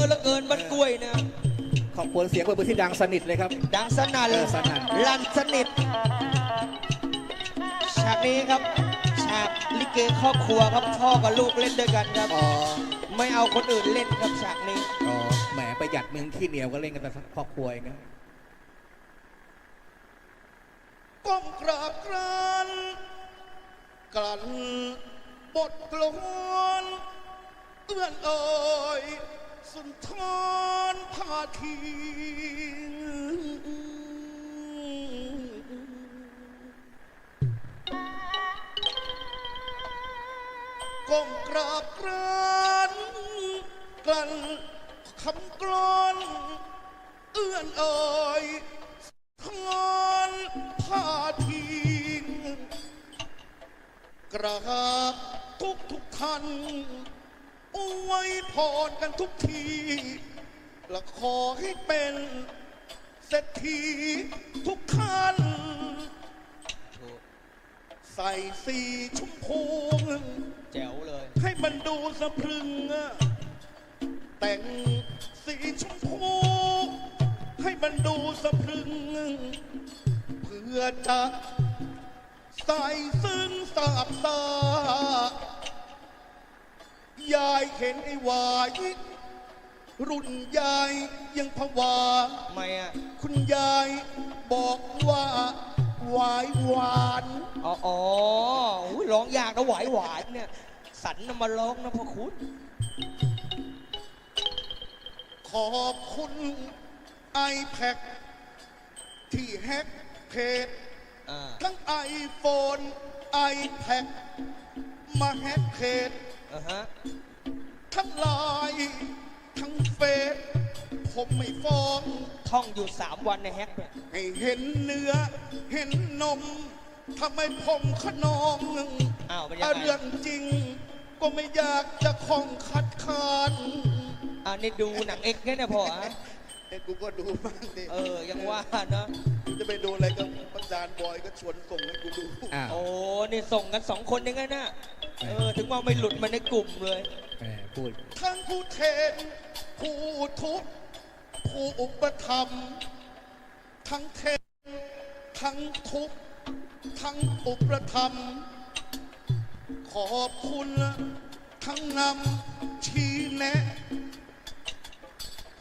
อะเหลือเกินบ้านกล้วยนะขอบคุณเสียงปรบมือที่ดังสนิทเลยครับ ดังสนั่นเออสนั่น ลั่นสนิทฉากนี้ครับฉากลิเกครอบครัวครับพ่อกับลูกเล่นด้วยกันครับ อ๋อไม่เอาคนอื่นเล่นครับฉากนี้ อ๋อแหมประหยัดเมืองขี้เหนียวก็เล่นกันแต่ครอบครัวเองนะก้มกราบกรานกลั่นบทกลอนเอื้อนเอ่ย สุนทรพาทีก้มกราบกรานกลั่นคำกลอนเอื้อนเอ่ยทอนผ้าทิงกราบทุกทุกท่าน อวยพรกันทุกที และขอให้เป็นเศรษฐีทุกท่านใส่สีชมพูแจ๋วเลย ให้มันดูสะพรึง แต่งสีชมพู ให้มันดูสะพรึง เพื่อจะใส่ซึ้งสาบตา ยายเห็นไอ้วาย รุ่นยายยังผวา ทำไมอะคุณยายบอกว่าหวายหวาน อ๋ออ๋ออุ๊ยร้องยากนะหวายหวายเนี่ย สันน่ะมาร้องนะพ่อคุณ ขอบคุณไอแพคที่แฮกเพจ อ่า ทั้งไอโฟนไอแพคมาแฮกเพจอ่าฮะ ทั้งไลน์ทั้งเฟซผมไม่ฟ้อง ท่องอยู่สามวันในแฮกเนี่ยให้เห็นเนื้อ เห็นนมทำไมผมขนองอ้าวเป็นยังถ้าไงเรื่องจริง ก็ไม่อยากจะคองคัดค้านอ่านี่ดูหนังเอกแค่เนี่ยพ่อฮะเอ้ยกูก็ดูบ้างดิเออ ยังว่านะกูจะไปดูอะไรก็ประจานบอยก็ชวนส่งให้กูดู อ้าวโอ้นี่ส่งกันสองคนยังไงนะเออ ถึงว่าไม่หลุดมาในกลุ่มเลย แหมพูด ทั้งผู้เทนผู้ทุกข์ผู้อุปถัมภ์ทั้งเทนทั้งทุกข์ทั้งอุปถัมภ์ขอบคุณทั้งนำชี้แนะ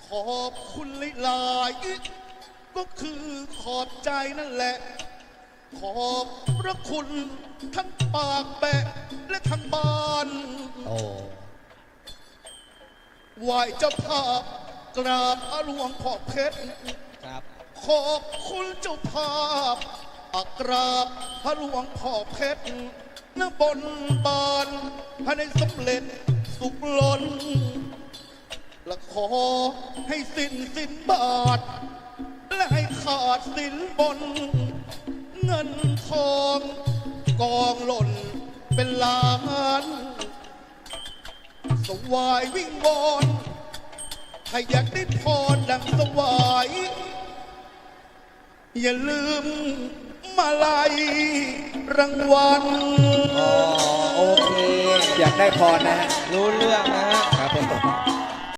ขอบคุณหลายๆก็คือขอบใจนั่นแหละ ขอบพระคุณทั้งปากแบะและทั้งบ้าน โอ้ ไหวเจ้าภาพกราบอาหลวงพ่อเพชร ครับขอบคุณเจ้าภาพอักราบพระหลวงพ่อเพชรนบนบานให้ได้สำเร็จสุขล้น และขอให้สิ้นสิ้นบาท และให้ขาดสินบน เงินทอง กองหล่นเป็นล้าน สวายวิ่งบอลถ้าอยากได้พรดังสวาย อย่าลืมมาลัยรางวัลอ๋อโอเค อยากได้พรนะฮะรู้เรื่องนะฮะครับผม